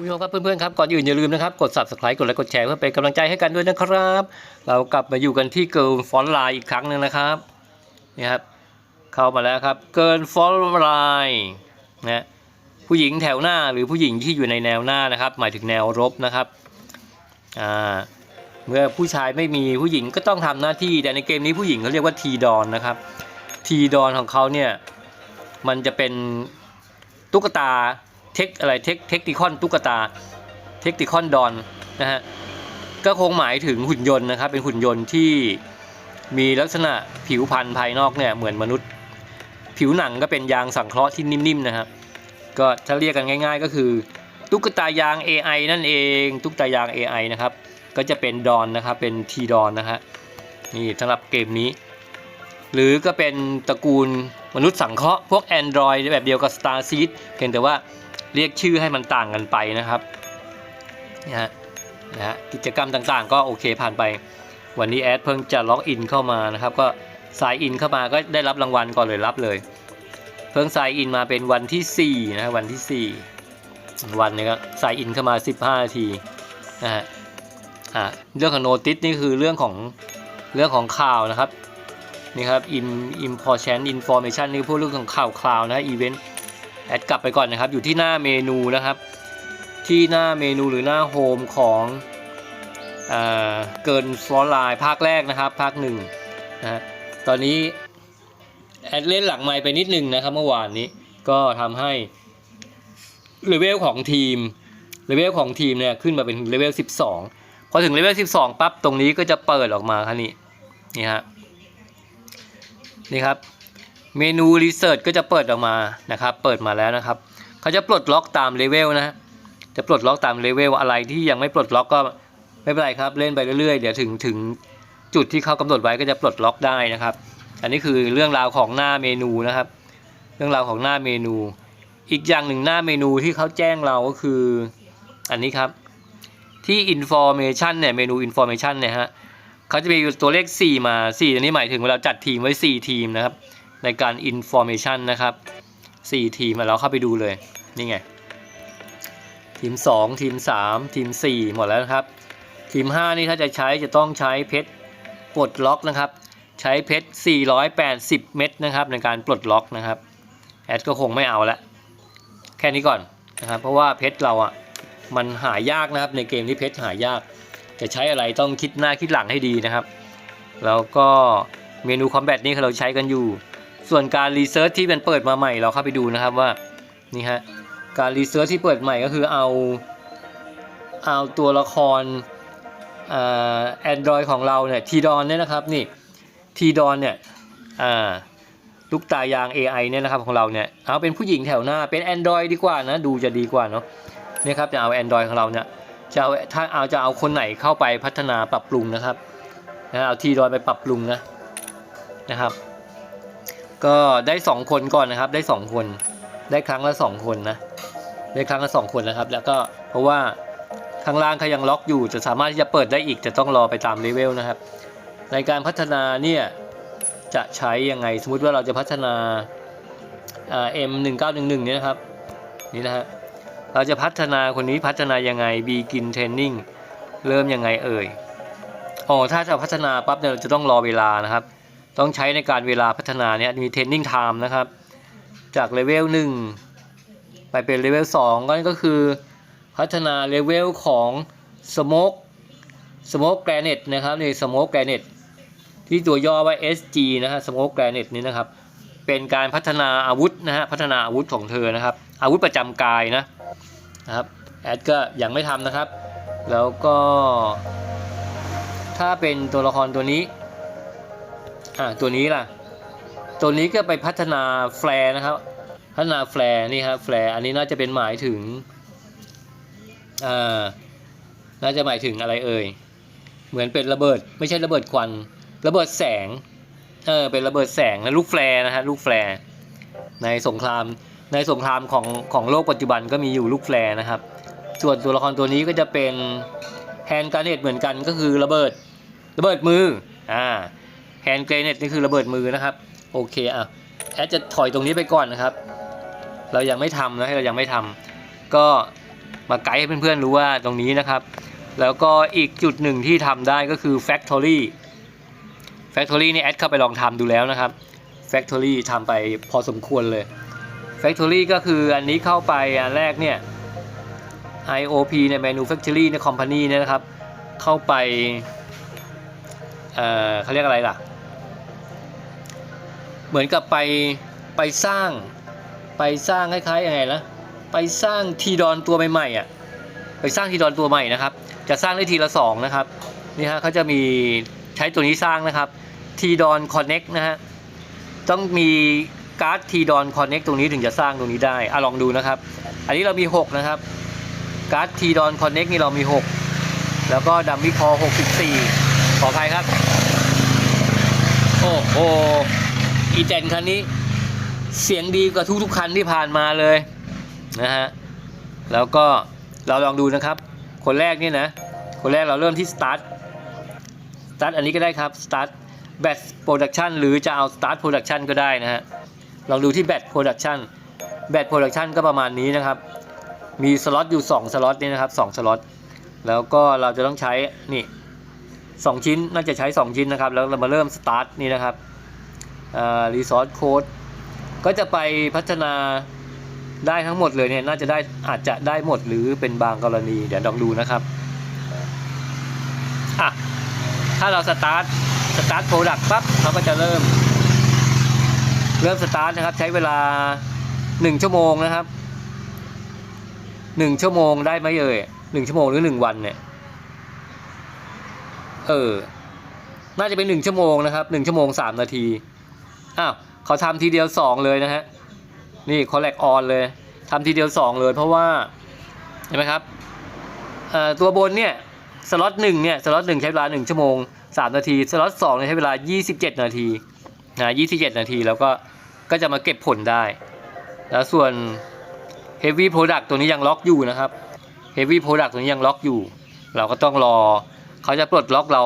คุณผู้ชมครับเพื่อนๆครับก่อนอื่นอย่าลืมนะครับกด subscribe กดไลค์กดแชร์เพื่อเป็นกำลังใจให้กันด้วยนะครับ เรากลับมาอยู่กันที่เกิร์ลฟอนไลน์อีกครั้งหนึ่งนะครับนี่ครับเข้ามาแล้วครับเกิร์ลฟอนไลน์นะผู้หญิงแถวหน้าหรือผู้หญิงที่อยู่ในแนวหน้านะครับ หมายถึงแนวรบนะครับอ่าเมื่อผู้ชายไม่มีผู้หญิงก็ต้องทำหน้าที่แต่ในเกมนี้ผู้หญิงเขาเรียกว่าทีดอนนะครับทีดอนของเขาเนี่ยมันจะเป็นตุ๊กตา เทคอะไรเทคเทคนิคอนตุ๊กตา เทคนิคอนดอนนะฮะก็คงหมายถึงหุ่นยนต์นะครับ เป็นหุ่นยนต์ที่มีลักษณะผิวพรรณภายนอกเนี่ยเหมือนมนุษย์ ผิวหนังก็เป็นยางสังเคราะห์ที่นิ่มๆนะครับก็ถ้าเรียกกันง่าย ๆ ก็คือ ตุ๊กตายาง AI นั่นเอง ตุ๊กตายาง AI นะครับก็จะเป็นดอนนะครับเป็นทีดอนนะฮะนี่สำหรับเกมนี้ หรือก็เป็นตระกูลมนุษย์สังเคราะห์พวก Android แบบเดียวกับ Star Seed เพียงแต่ว่า เรียกชื่อให้มันต่างกันไปนะครับนะฮะนะฮะกิจกรรมต่างๆ ก็โอเคผ่านไป วันนี้แอดเพิ่งจะล็อกอินเข้ามานะครับ ก็สายอินเข้ามาก็ได้รับรางวัลก่อนเลยรับเลย เพิ่งสายอินมาเป็นวันที่4นะฮะวันที่ 4 วันนี้ก็สายอินเข้ามา 15นาทีนะฮะอ่าเรื่องของโนติสนี่คือเรื่องของเรื่องของข่าวนะครับนี่ครับ im important information นี่พูดเรื่องของข่าวคราวนะ event แอดกลับไปก่อนนะครับ อยู่ที่หน้าเมนูนะครับ ที่หน้าเมนูหรือหน้าโฮมของเอเกินฟลอร์ไลน์ภาคแรกนะครับ ภาคหนึ่งนะฮะตอนนี้แอดเล่นหลังไมค์ไปนิดหนึงนะครับ เมื่อวานนี้ก็ทำให้เลเวลของทีมเลเวลของทีมเนี่ยขึ้นมาเป็นเลเวล 12 พอถึงเลเวล 12 ปั๊บตรงนี้ก็จะเปิดออกมาครับนี่นี่ฮะนี่ครับ เมนูรีเสิร์ชก็จะเปิดออกมานะครับ เปิดมาแล้วนะครับ เขาจะปลดล็อกตามเลเวลนะ จะปลดล็อกตามเลเวลอะไรที่ยังไม่ปลดล็อกก็ไม่เป็นไรครับ เล่นไปเรื่อยๆ เดี๋ยวถึงถึงจุดที่เขากำหนดไว้ก็จะปลดล็อกได้นะครับ อันนี้คือเรื่องราวของหน้าเมนูนะครับ เรื่องราวของหน้าเมนู อีกอย่างหนึ่งหน้าเมนูที่เขาแจ้งเราก็คือ อันนี้ครับ ที่ information เนี่ย เมนู information เนี่ยฮะเขาจะมีตัวเลข 4 มา 4 อันนี้หมายถึงเวลาจัดทีมไว้ 4 ทีมนะครับ ในการ information นะครับ 4 ทีมมาเราเข้าไปดูเลย นี่ไง ทีม 2 ทีม 3 ทีม 4 หมดแล้วนะครับ ทีม 5 นี่ถ้าจะใช้จะต้องใช้เพชรปลดล็อกนะครับ ใช้เพชร 480 เม็ดนะครับ ในการปลดล็อกนะครับ แอดก็คงไม่เอาละ แค่นี้ก่อนนะครับ เพราะว่าเพชรเราอะมันหายากนะครับ ในเกมนี้เพชรหายาก จะใช้อะไรต้องคิดหน้าคิดหลังให้ดีนะครับ แล้วก็เมนูคอมแบทนี่เราใช้กันอยู่ ส่วนการรีเซิร์ชที่เป็นเปิดมาใหม่เราเข้าไปดูนะครับว่านี่ฮะการรีเซิร์ชที่เปิดใหม่ก็คือเอาเอาตัวละครแอนดรอยของเราเนี่ยทีดอนเนี่ยนะครับนี่ทีดอนเนี่ยลูกตายาง AI เนี่ยนะครับของเราเนี่ยเอาเป็นผู้หญิงแถวหน้าเป็น Android ดีกว่านะดูจะดีกว่าเนาะเนี่ยครับจะเอา Android ของเราเนี่ยจะเอาถ้าเอาจะเอาคนไหนเข้าไปพัฒนาปรับปรุงนะครับนะเอาทีดอยไปปรับปรุงนะนะครับ ก็ได้สองคนก่อนนะครับ ได้สองคน ได้ครั้งละสองคนนะ ได้ครั้งละสองคนนะครับ แล้วก็เพราะว่าข้างล่างเขายังล็อกอยู่จะสามารถที่จะเปิดได้อีกจะต้องรอไปตามเลเวลนะครับ ในการพัฒนาเนี่ยจะใช้ยังไงสมมุติว่าเราจะพัฒนาเอ็มหนึ่งเก้าหนึ่งหนึ่งเนี่ยนะครับนี่นะฮะเราจะพัฒนาคนนี้พัฒนายังไง begin training เริ่มยังไงเอ่ยอ๋อถ้าจะพัฒนาปั๊บเนี่ยเราจะต้องรอเวลานะครับ ต้องใช้ในการเวลาพัฒนาเนี่ยมี training time นะครับ จากเลเวล1ไปเป็นเลเวล2ก็ก็คือพัฒนาเลเวลของ smoke smoke granite นะครับนี่ smoke granite ที่ตัวย่อว่า SG นะฮะ smoke granite นี่นะครับ เป็นการพัฒนาอาวุธนะฮะพัฒนาอาวุธของเธอนะครับ อาวุธประจำกายนะนะครับแอดก็ยังไม่ทำนะครับ แล้วก็ ถ้าเป็นตัวละครตัวนี้ อ่าตัวนี้ล่ะ ตัวนี้ก็ไปพัฒนาแฟร์นะครับ พัฒนาแฟร์นี่ครับแฟร์อันนี้น่าจะเป็นหมายถึงอ่าน่าจะหมายถึงอะไรเอ่ย เหมือนเป็นระเบิด ไม่ใช่ระเบิดควัน ระเบิดแสง เออ เป็นระเบิดแสงและลูกแฟร์นะฮะลูกแฟร์ในสงคราม ในสงครามของของโลกปัจจุบันก็มีอยู่ลูกแฟร์นะครับ ส่วนตัวละครตัวนี้ก็จะเป็นแฮนด์การ์เนตเหมือนกันก็คือระเบิด ระเบิดมือ อ่า แฮนด์กรเนตนี่คือระเบิดมือนะครับ โอเคอะแอดจะถอยตรงนี้ไปก่อนนะครับ เรายังไม่ทำนะให้เรายังไม่ทำก็มาไกด์ให้เพื่อนๆรู้ว่าตรงนี้นะครับ แล้วก็อีกจุดหนึ่งที่ทำได้ก็คือ Factory Factory นี่แอดเข้าไปลองทำดูแล้วนะครับ Factory ทำไปพอสมควรเลย Factory ก็คืออันนี้เข้าไปอันแรกเนี่ย IOP ใน Manufacturing ใน Company เนี่ยนะครับ เข้าไปเอ่อเขาเรียกอะไรล่ะ เหมือนกับไปไปสร้าง ไปสร้างคล้ายๆยังไงนะไปสร้างทีดอนตัวใหม่ๆอะไปสร้างทีดอนตัวใหม่นะครับ จะสร้างได้ทีละสองนะครับนี่ฮะเขาจะมีใช้ตัวนี้สร้างนะครับทีดอนคอนเน็กนะฮะต้องมีการ์ดทีดอนคอนเน็กตรงนี้ถึงจะสร้างตรงนี้ได้อะลองดูนะครับ อันนี้เรามี 6 นะครับ การ์ดทีดอนคอนเน็กนี่เรามี 6 แล้วก็ดัมมี่คอ64 ขอใครครับ โอ้โห อีเจนคันนี้เสียงดีกว่าทุกๆคันที่ผ่านมาเลยนะฮะแล้วก็เราลองดูนะครับ คนแรกนี่นะ คนแรกเราเริ่มที่ start start อันนี้ก็ได้ครับ start batch production หรือจะเอา start production ก็ได้นะฮะลองดูที่ batch production batch production ก็ประมาณนี้นะครับ มีสล็อตอยู่ 2 สล็อตนี่นะครับ2สล็อตแล้วก็เราจะต้องใช้นี่2ชิ้นน่าจะใช้ 2 ชิ้นนะครับ แล้วเรามาเริ่ม start นี่นะครับ อ่า resource code ก็จะไปพัฒนาได้ทั้งหมดเลยเนี่ยน่าจะได้อาจจะได้หมดหรือเป็นบางกรณี เดี๋ยวลองดูนะครับอะถ้าเรา start start product ปั๊บเราก็จะเริ่ม เริ่ม start นะครับ ใช้เวลา 1 ชั่วโมงนะครับ 1 ชั่วโมงได้ไหมเอ่ย1ชั่วโมงหรือ 1 วันเนี่ยเออน่าจะเป็นหนึ่งชั่วโมงนะครับหนึ่งชั่วโมงสามนาที อ้าวเขาทำทีเดียวสองเลยนะฮะ นี่คอลเลกออนเลยทำทีเดียวสองเลย เพราะว่า เห็นไหมครับตัวบนเนี่ย สล็อตหนึ่งเนี่ย สล็อตหนึ่งใช้เวลาหนึ่งชั่วโมงสามนาที สล็อตสองเนี่ยใช้เวลายี่สิบเจ็ดนาทีนะยี่สิบเจ็ดนาทีแล้วก็ก็จะมาเก็บผลได้ แล้วส่วน Heavy Product ตัวนี้ยังล็อกอยู่นะครับ Heavy Product ตัวนี้ยังล็อกอยู่ เราก็ต้องรอ เขาจะปลดล็อกเรา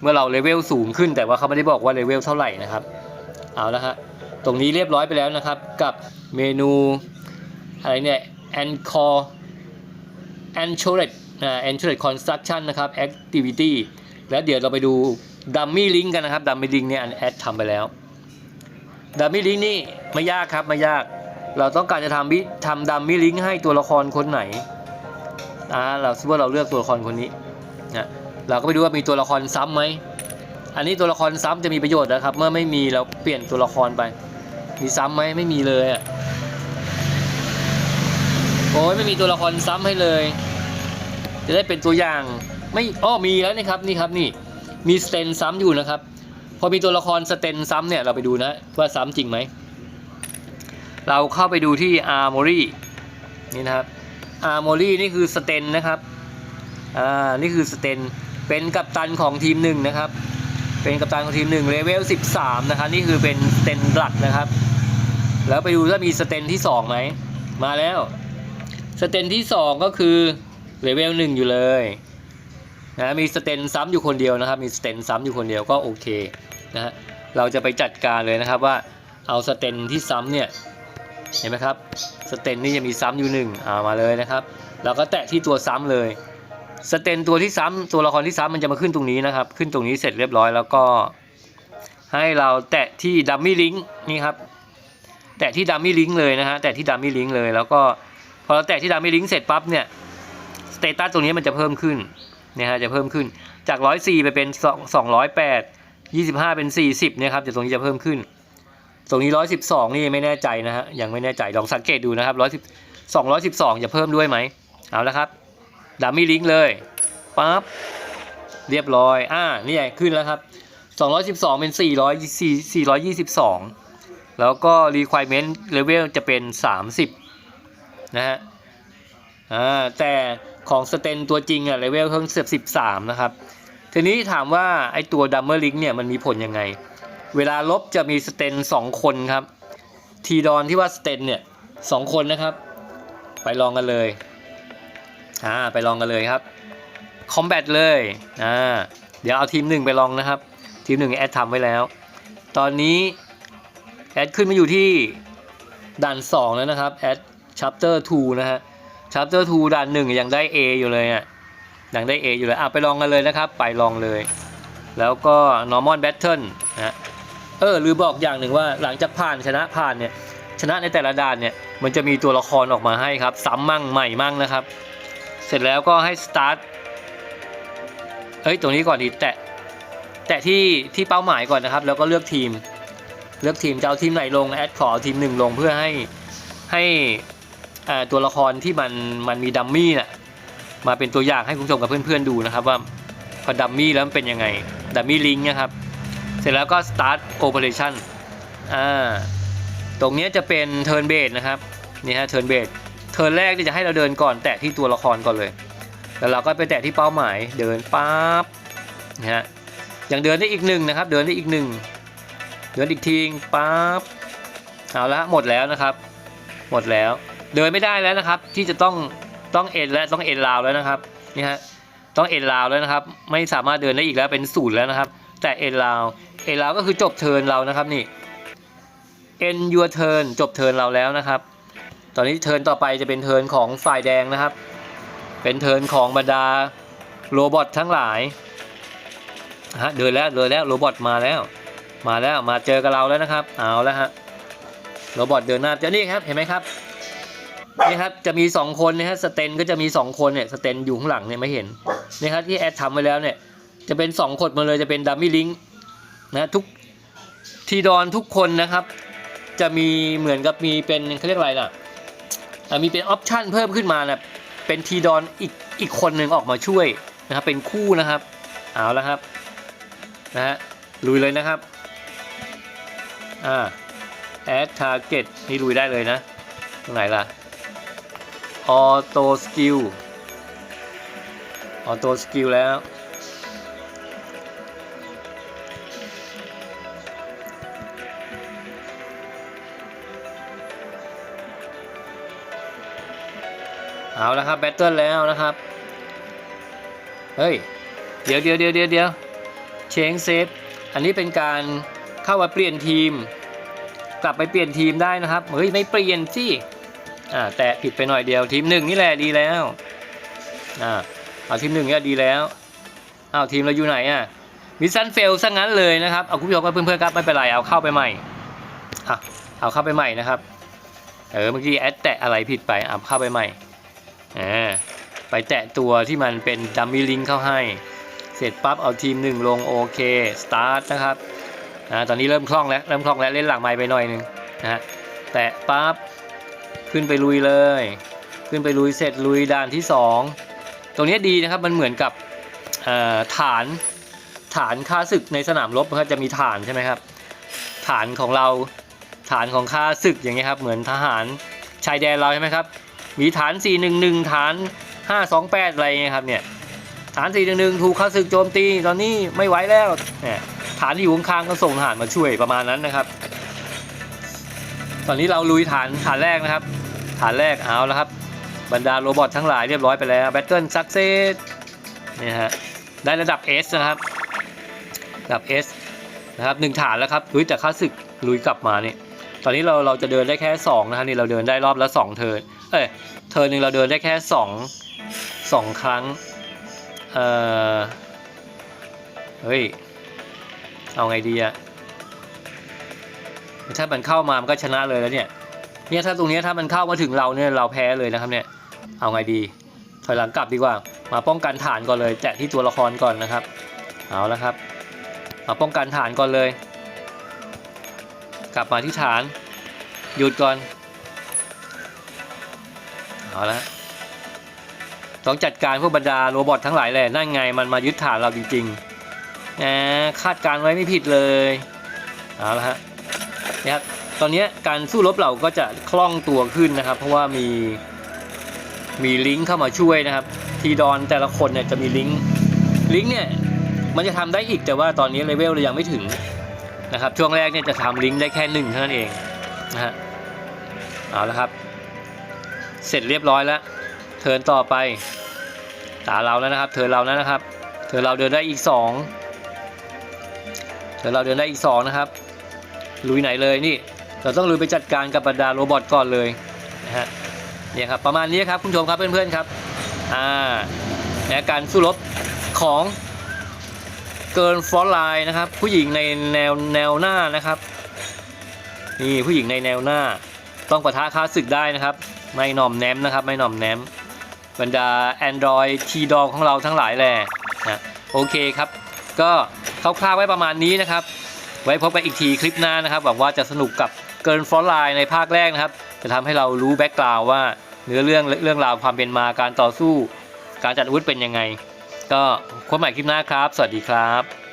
เมื่อเราเลเวลสูงขึ้น แต่ว่าเขาไม่ได้บอกว่าเลเวลเท่าไหร่นะครับ เอาละฮะตรงนี้เรียบร้อยไปแล้วนะครับ กับเมนูอะไรเนี่ย a n c o r a n c h o r e t อ่า a n c h o r e t construction นะครับ activity แล้วเดี๋ยวเราไปดู dummy link กันนะครับ dummy link เนี่ยอันแอดทำไปแล้ว dummy link นี่ไม่ยากครับไม่ยาก เราต้องการจะทำวิทำ dummy link ให้ตัวละครคนไหนอ่าเราสมมติเราเลือกตัวละครคนนี้นะเราก็ไปดูว่ามีตัวละครซ้ำไหม อันนี้ตัวละครซ้ำจะมีประโยชน์นะครับ เมื่อไม่มีเราเปลี่ยนตัวละครไป มีซ้ำไหมไม่มีเลยอะโอ้ยไม่มีตัวละครซ้ำให้เลย จะได้เป็นตัวอย่างไม่อ้อมีแล้วนะครับนี่ครับนี่มีสเตนซ้ำอยู่นะครับ พอมีตัวละครสเตนซ้ำเนี่ยเราไปดูนะว่าซ้ำจริงไหมเราเข้าไปดูที่ Armory นี่นะครับ Armory นี่คือสเตนนะครับอ่านี่คือสเตนเป็นกัปตันของทีมหนึ่งนะครับ เป็นกัปตันของทีมหนึ่งเลเวล13 นะครับ นี่คือเป็นสเตนหลักนะครับ แล้วไปดูว่ามีสเตนที่2ไหมมาแล้วสเตนที่ 2 ก็คือเลเวล1อยู่เลยนะมีสเตนซ้ำอยู่คนเดียวนะครับ มีสเตนซ้ำอยู่คนเดียวก็โอเคนะฮะเราจะไปจัดการเลยนะครับว่าเอาสเตนที่ซ้ำเนี่ยเห็นไหมครับสเตนนี่จะมีซ้ำอยู่หนึ่งเอามาเลยนะครับ เราก็แตะที่ตัวซ้ำเลย สเตนตัวที่ซ้ำตัวละครที่ซ้ำมันจะมาขึ้นตรงนี้นะครับ ขึ้นตรงนี้เสร็จเรียบร้อยแล้วก็ ให้เราแตะที่ดัมมี่ลิงก์นี่ครับ แตะที่ดัมมี่ลิงก์เลยนะฮะแตะที่ดัมมี่ลิงก์เลยแล้วก็พอเราแตะที่ดัมมี่ลิงก์เสร็จปั๊บเนี่ยสเตตัสตรงนี้มันจะเพิ่มขึ้นเนี่ยฮะจะเพิ่มขึ้นจาก104ไปเป็น2 208 25เป็น40เนี่ยครับจะตรงนี้จะเพิ่มขึ้น ตรงนี้112นี่ไม่แน่ใจนะฮะยังไม่แน่ใจลองสังเกตดูนะครับ110 212จะเพิ่มด้วยไหมเอาละครับ ดัมมี่ลิงก์เลยปั๊บเรียบร้อยอ่านี่ไงขึ้นแล้วครับ 212 เป็น 400 422 แล้วก็ requirement level จะเป็น 30 นะฮะอ่าแต่ของสเตนตัวจริงอะเลเวลเพิ่งเสือบ13 นะครับ ทีนี้ถามว่าไอตัวดัมเมอร์ลิงเนี่ยมันมีผลยังไง เวลาลบจะมีสเตน2 คนครับ ทีดอนที่ว่าสเตนเนี่ยสองคนนะครับ ไปลองกันเลย อ่าไปลองกันเลยครับคอมแบทเลยอ่าเดี๋ยวเอาทีมหนึ่งไปลองนะครับ ทีมหนึ่งแอดทำไว้แล้ว ตอนนี้แอดขึ้นมาอยู่ที่ด่าน2แล้วนะครับแอดชัปเตอร์2นะฮะ chapter 2ด่านหนึ่งยังได้ A อยู่เลยอะยังได้ A อยู่เลยอะไปลองกันเลยนะครับ ไปลองเลย แล้วก็ normal battle นะเออลืมบอกอย่างหนึ่งว่าหลังจากผ่านชนะผ่านเนี่ยชนะในแต่ละด่านเนี่ยมันจะมีตัวละครออกมาให้ครับ ซ้ำมั่งใหม่มั่งนะครับ เสร็จแล้วก็ให้ start เฮ้ยตรงนี้ก่อนดีแตะแตะที่ที่เป้าหมายก่อนนะครับ แล้วก็เลือกทีม เลือกทีมจะเอาทีมไหนลงแอดขอทีมหนึ่งลงเพื่อให้ให้ตัวละครที่มันมันมีดัมมี่น่ะมาเป็นตัวอย่างให้คุณผู้ชมกับเพื่อนๆดูนะครับว่าพอดัมมี่แล้วมันเป็นยังไงดัมมี่ลิงนะครับ เสร็จแล้วก็ start operation อ่าตรงนี้จะเป็น turn base นะครับนี่ฮะ turn base เทิร์นแรกจะให้เราเดินก่อนแตะที่ตัวละครก่อนเลย แล้วเราก็ไปแตะที่เป้าหมายเดินปั๊บนะฮะอยังเดินได้อีกหนึ่งนะครับ เดินได้อีกหนึ่งเดินอีกทีปั๊บเอาละหมดแล้วนะครับ หมดแล้ว เดินไม่ได้แล้วนะครับ ที่จะต้องต้องเอ็นและต้องเอ็นราวแล้วนะครับนี่ฮะต้องเอ็นราวแล้วนะครับ ไม่สามารถเดินได้อีกแล้วเป็นศูนย์แล้วนะครับ แต่เอ็นราวเอ็นราวก็คือจบเทิร์นเรานะครับนี่เอ็นยูเทิร์นจบเทิร์นเราแล้วนะครับ ตอนนี้เทิร์นต่อไปจะเป็นเทิร์นของฝ่ายแดงนะครับ เป็นเทิร์นของบรรดาโรบอททั้งหลายฮะเดินแล้วเดินแล้วโรบอทมาแล้ว มาแล้วมาเจอกับเราแล้วนะครับ เอาแล้วฮะโรบอทเดินหน้าจะนี่ครับเห็นไหมครับนี่ครับจะมีสองคนนะฮะสเตนก็จะมีสองคนเนี่ยสเตนอยู่ข้างหลังเนี่ยไม่เห็นนี่ครับที่แอดทำไว้แล้วเนี่ยจะเป็นสองคนมาเลยจะเป็นดัมมี่ลิงนะทุกทีดอนทุกคนนะครับ จะมีเหมือนกับมีเป็นเขาเรียกอะไรนะ่ะ มีเป็นออปชันเพิ่มขึ้นมานะเป็นทีดอนอีกอีกคนหนึ่งออกมาช่วยนะครับเป็นคู่นะครับเอาแล้วครับนะฮะลุยเลยนะครับอ่า add target นี่ลุยได้เลยนะตรงไหนล่ะ auto skill auto skill แล้ว เอาแล้วครับแบตเทิลแล้วนะครับ เฮ้ย เดี๋ยวเดี๋ยวเดี๋ยวเดี๋ยวเดี๋ยวเชงเซฟ อันนี้เป็นการเข้ามาเปลี่ยนทีม กลับไปเปลี่ยนทีมได้นะครับ เฮ้ย ไม่เปลี่ยนสิอ่าแต่ผิดไปหน่อยเดียวทีมหนึ่งนี่แหละดีแล้วอ่าเอาทีมหนึ่งเนี่ยดีแล้วอ้าวทีมเราอยู่ไหนอะมิสซันเฟลซะงั้นเลยนะครับเอาคุณผู้ชมกับเพื่อนๆครับไม่เป็นไรเอาเข้าไปใหม่อะเอาเข้าไปใหม่นะครับเออเมื่อกี้แอดแตะอะไรผิดไปเอาเข้าไปใหม่ ไปแตะตัวที่มันเป็นดัมมี่ลิงเข้าให้ เสร็จปั๊บเอาทีมหนึ่งลงโอเคสตาร์ทนะครับอ่าตอนนี้เริ่มคล่องแล้วเริ่มคล่องแล้วเล่นหลังไม้ไปหน่อยหนึงนะฮะแตะปั๊บขึ้นไปลุยเลย ขึ้นไปลุยเสร็จลุยด่านที่สองตรงนี้ดีนะครับมันเหมือนกับฐานฐานค่าศึกในสนามรบนะครับจะมีฐานใช่ไหมครับ ฐานของเราฐานของค่าศึกอย่างเงี้ยครับเหมือนทหารชายแดนเราใช่ไหมครับ มีฐาน 411 ฐาน 528 อะไรเงี้ยครับเนี่ยฐาน 411 ถูกข้าศึกโจมตีตอนนี้ไม่ไหวแล้วเนี่ยฐานที่อยู่ข้างๆก็ส่งทหารมาช่วยประมาณนั้นนะครับ ตอนนี้เราลุยฐานฐานแรกนะครับ ฐานแรกเอาแล้วครับ บรรดาโรบอททั้งหลายเรียบร้อยไปแล้วแบตเทิลซักเซสเนี่ยฮะได้ระดับ S นะครับระดับ S นะครับหนึ่งฐานแล้วครับลุยแต่ข้าศึกลุยกลับมาเนี่ยตอนนี้เราเราจะเดินได้แค่สองนะครับนี่เราเดินได้รอบละสองเทิร์น เอ้ยเทิร์นหนึ่งเราเดินได้แค่สองสองครั้ง เออเฮ้ย เอาไงดีอะถ้ามันเข้ามามันก็ชนะเลยแล้วเนี่ย เนี่ยถ้าตรงเนี้ยถ้ามันเข้ามาถึงเราเนี่ยเราแพ้เลยนะครับเนี่ย เอาไงดี ถอยหลังกลับดีกว่า มาป้องกันฐานก่อนเลยแตะที่ตัวละครก่อนนะครับ เอาแล้วครับ มาป้องกันฐานก่อนเลย กลับมาที่ฐาน หยุดก่อน เอาละต้องจัดการพวกบรรดาโรบอททั้งหลายแหละนั่นไงมันมายึดฐานเราจริงๆแหมคาดการไว้ไม่ผิดเลยเอาละฮะนี่ยครับตอนนี้การสู้รบเราก็จะคล่องตัวขึ้นนะครับ เพราะว่ามีมีลิงก์เข้ามาช่วยนะครับ ทีดอนแต่ละคนเนี่ยจะมีลิงก์ลิงก์เนี่ยมันจะทำได้อีกแต่ว่าตอนนี้เลเวลเรายังไม่ถึงนะครับช่วงแรกเนี่ยจะทำลิงก์ได้แค่หนึ่งเท่านั้นเองนะฮะเอาละครับ เสร็จเรียบร้อยแล้ว เทินต่อไปตาเราแล้วนะครับ เทินเราแล้วนะครับ เทินเราเดินได้อีกสองเทินเราเดินได้อีกสองนะครับ ลุยไหนเลยนี่ เราต้องลุยไปจัดการกับบรรดาโรบอทก่อนเลยนะฮะเนี่ยครับประมาณนี้ครับคุณผู้ชมครับเพื่อนๆครับอ่าและการสู้รบของเกิร์ลฟอร์ไลน์นะครับ ผู้หญิงในแนวแนวหน้านะครับนี่ผู้หญิงในแนวหน้าต้องปะทะค่าศึกได้นะครับ ไม่หน่อมแนมนะครับ ไม่หน่อมแนมบรรดา Android ทีดองของเราทั้งหลายแหละนะโอเคครับ ก็คร่าวๆไว้ประมาณนี้นะครับ ไว้พบกันอีกทีคลิปหน้านะครับหวังว่าจะสนุกกับเกินฟอนไลน์ในภาคแรกนะครับ จะทำให้เรารู้แบ็กกราวว่าเนื้อเรื่องเรื่องราวความเป็นมาการต่อสู้ การจัดอาวุธเป็นยังไง ก็พบใหม่คลิปหน้าครับ สวัสดีครับ